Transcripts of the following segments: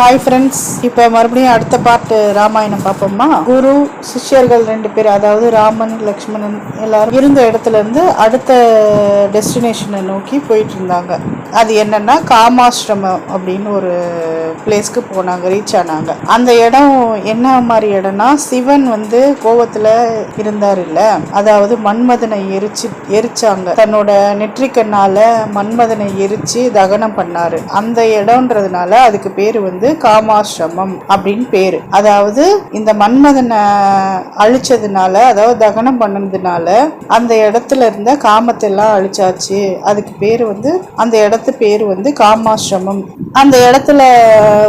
Hi friends இப்போ மறுபடியும் அடுத்த பாட்டு ராமாயணம் பார்ப்போம்னா குரு சிஷ்யர்கள் ரெண்டு பேர் அதாவது ராமன் லக்ஷ்மணன் எல்லாரும் இருந்த இடத்துல இருந்து அடுத்த டெஸ்டினேஷனை நோக்கி போயிட்டு இருந்தாங்க. அது என்னன்னா காமாஸ்ரமம் அப்படின்னு ஒரு பிளேஸ்க்கு போனாங்க ரீச் ஆனாங்க. அந்த இடம் என்ன மாதிரி இடம்னா சிவன் வந்து கோவத்துல இருந்தார் இல்ல? அதாவது மன்மதனை எரிச்சு எரிச்சாங்க. தன்னோட நெற்றிக்கண்ணால மன்மதனை எரிச்சு தகனம் பண்ணாரு. அந்த இடம்ன்றதுனால அதுக்கு பேரு வந்து காமாசிரமம் அப்படின்னு பேரு. அதாவது இந்த மன்மதனை அழிச்சதுனால அதாவது தகனம் பண்ணதுனால அந்த இடத்துல இருந்த காமத்தை எல்லாம் அழிச்சாச்சு. அதுக்கு பேர் வந்து அந்த இடத்து பேர் வந்து காமாசிரமம் அந்த இடத்துல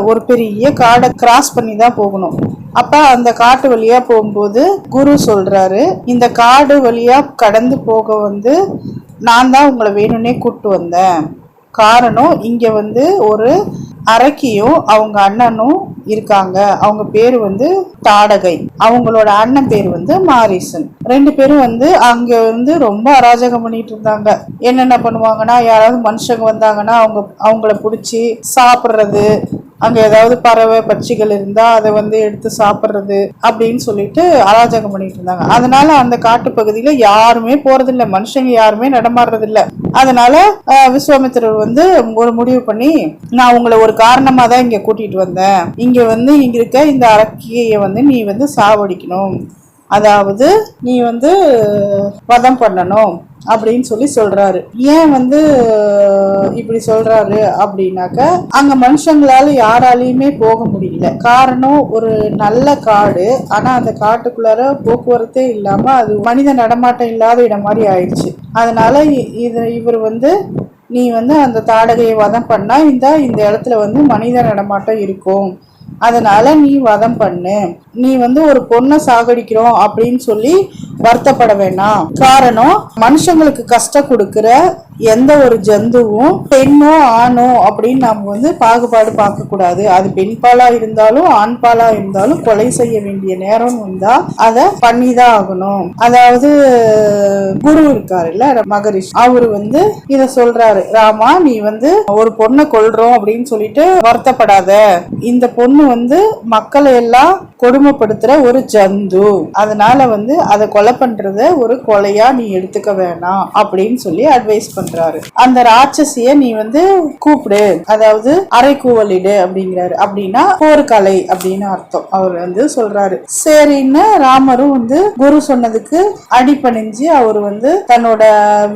ஒரு பெரிய காடை கிராஸ் பண்ணி தான் போகணும். அப்ப அந்த காட்டு வழியா போகும்போது குரு சொல்றாரு இந்த காடு வழியா கடந்து போக வந்து நான் தான் உங்களை வேணும்னே கூப்பிட்டு வந்தேன். காரணம் இங்க வந்து ஒரு அரக்கியும் அவங்க அண்ணனும் இருக்காங்க. அவங்க பேர் வந்து தாடகை. அவங்களோட அண்ணன் பேர் வந்து மாரிசன். ரெண்டு பேரும் வந்து அங்க வந்து ரொம்ப அராஜகம் பண்ணிட்டு இருந்தாங்க. என்னென்ன பண்ணுவாங்கன்னா யாராவது மனுஷங்க வந்தாங்கன்னா அவங்க அவங்கள பிடிச்சி சாப்பிட்றது அங்க ஏதாவது பறவை பட்சிகள் இருந்தா அதை வந்து எடுத்து சாப்பிட்றது அப்படின்னு சொல்லிட்டு அராஜகம் பண்ணிட்டு இருந்தாங்க. அதனால அந்த காட்டு பகுதியில யாருமே போறதில்ல. மனுஷங்க யாருமே நடமாடுறதில்ல. அதனால விஸ்வாமித்திரர் வந்து ஒரு முடிவு பண்ணி நான் உங்களை ஒரு காரணமா தான் இங்க கூட்டிட்டு வந்தேன். இங்க வந்து இங்க இருக்க இந்த அரக்கியை வந்து நீ வந்து சாவடிக்கணும். அதாவது நீ வந்து வதம் பண்ணணும். அப்படின்னு சொல்லி சொல்றாரு. ஏன் வந்து இப்படி சொல்றாரு அப்படின்னாக்க அங்க மனுஷங்களால யாராலையுமே போக முடியல. காரணம் ஒரு நல்ல காடு. ஆனா அந்த காட்டுக்குள்ளார போக்குவரத்தே இல்லாம அது மனித நடமாட்டம் இல்லாத இடம் மாதிரி ஆயிடுச்சு. அதனால இது இவர் வந்து நீ வந்து அந்த தாடகையை வதம் பண்ணா இந்த இந்த இடத்துல வந்து மனித நடமாட்டம் இருக்கும். அதனால நீ வதம் பண்ணு. நீ வந்து ஒரு பொண்ணை சாகடிக்கிறோம் அப்படின்னு சொல்லி வருத்தப்பட வேணாம். காரணம் மனுஷங்களுக்கு கஷ்டம் கொடுக்கிற எந்த ஒரு ஜந்துவும் பெண்ணோ ஆணோ அப்படின்னு நம்ம வந்து பாகுபாடு பார்க்க கூடாது அது பெண் பாலா இருந்தாலும் ஆண் பாலா இருந்தாலும் கொலை செய்ய வேண்டிய நேரம் வந்தா அதை பண்ணிதான் ஆகணும். அதாவது குரு இருக்காருல்ல மகரிஷ். அவரு வந்து இத சொல்றாரு. ராமா நீ வந்து ஒரு பொண்ணை கொள்றோம் அப்படின்னு சொல்லிட்டு வருத்தப்படாத. இந்த பொண்ணு வந்து மக்களை எல்லாம் கொடுமைப்படுத்துற ஒரு ஜந்து. அதனால வந்து அதை கொலை பண்றத ஒரு கொலையா நீ எடுத்துக்க வேணாம் அப்படின்னு சொல்லி அட்வைஸ் பண்றாரு. அந்த ராட்சசிய நீ வந்து கூப்பிடு. அதாவது அரை கூவலிடு அப்படிங்கிறாரு. அப்படின்னா போர்க்கலை அப்படின்னு அர்த்தம். அவர் வந்து சொல்றாரு. சரின்னு ராமரும் வந்து குரு சொன்னதுக்கு அடிபணிஞ்சு அவர் வந்து தன்னோட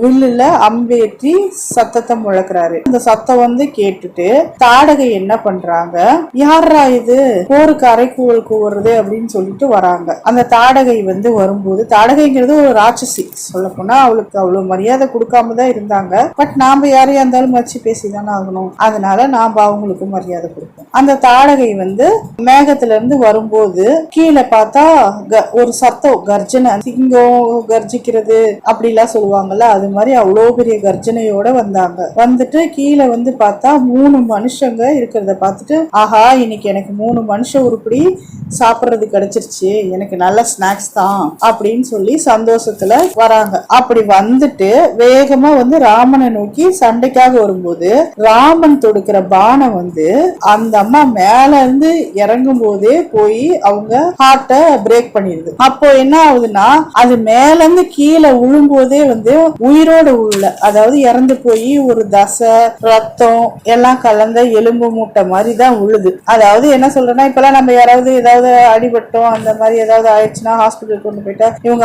வில்லுல அம்பேற்றி சத்தத்தை முழக்கிறாரு. இந்த சத்தம் வந்து கேட்டுட்டு தாடகை என்ன பண்றாங்க? யாரா இது? போருக்கு அரைக்கூவல் கூவுறது அப்படின்னு சொல்லிட்டு வராங்க. அந்த தாடகை வந்து வரும்போது தாடகைங்கிறது ஒரு ராட்சசி. சொல்ல போனா அவளுக்கு அவ்வளவு மரியாதை கொடுக்காம தான் இருந்தாங்க. பட் நாம யாரையா இருந்தாலும் மதிச்சு பேசிதானே ஆகணும். அதனால நாம அவங்களுக்கு மரியாதை கொடுப்போம். அந்த தாடகை வந்து மேகத்துல இருந்து வரும்போது கீழே பார்த்தா க- ஒரு சத்தம் கர்ஜனை சிங்கம் கர்ஜிக்கிறது அப்படிலாம் சொல்லுவாங்கல்ல அது மாதிரி அவ்வளோ பெரிய கர்ஜனையோட வந்தாங்க. வந்துட்டு கீழே வந்து பார்த்தா மூணு மனுஷங்க இருக்கிறத பார்த்துட்டு ஆஹா இன்னைக்கு எனக்கு மூணு மனுஷ உருப்படி சாப்பிட்றது கிடைச்சிருச்சு. எனக்கு நல்ல ஸ்நாக்ஸ் தான். அப்படின்னு சொல்லி சந்தோஷத்துல வராங்க. அப்படி வந்துட்டு வேகமா வந்து ராமனை நோக்கி சண்டைக்காக வரும்போது ராமன் தொடுக்கிற பானம் வந்து அந்த அம்மா மேல இருந்து இறங்கும் போதே போய் அவங்க ஹார்ட்டை பிரேக் பண்ணிடுது. அப்போ என்ன ஆகுதுன்னா அது மேல இருந்து கீழே விழும்போதே வந்து உயிரோட உள்ள அதாவது இறந்து போய் ஒரு தசை ரத்தம் எல்லாம் கலந்த எலும்பு மூட்டை மாதிரி தான் உழுது. அதாவது என்ன சொல்றேன்னா இப்பெல்லாம் நம்ம யாராவது ஏதாவது அடிபட்டோம் அந்த மாதிரி ஏதாவது ஆயிடுச்சுன்னா ஹாஸ்பிட்டல் கொண்டு போயிட்டா இவங்க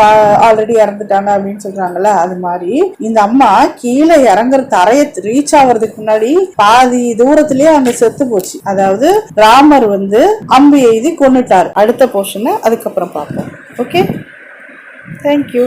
ஆல்ரெடி இறந்துட்டாங்க அப்படின்னு சொல்றாங்கல்ல அது மாதிரி. இந்த அம்மா கீழே இறங்குற தரைய ரீச் ஆகுறதுக்கு முன்னாடி பாதி தூரத்திலேயே அங்க செத்து போச்சு. அதாவது ராமர் வந்து அம்பு எய்தி கொண்டுட்டார் அடுத்த போர்ஷனை அதுக்கப்புறம் பார்ப்போம். Okay thank you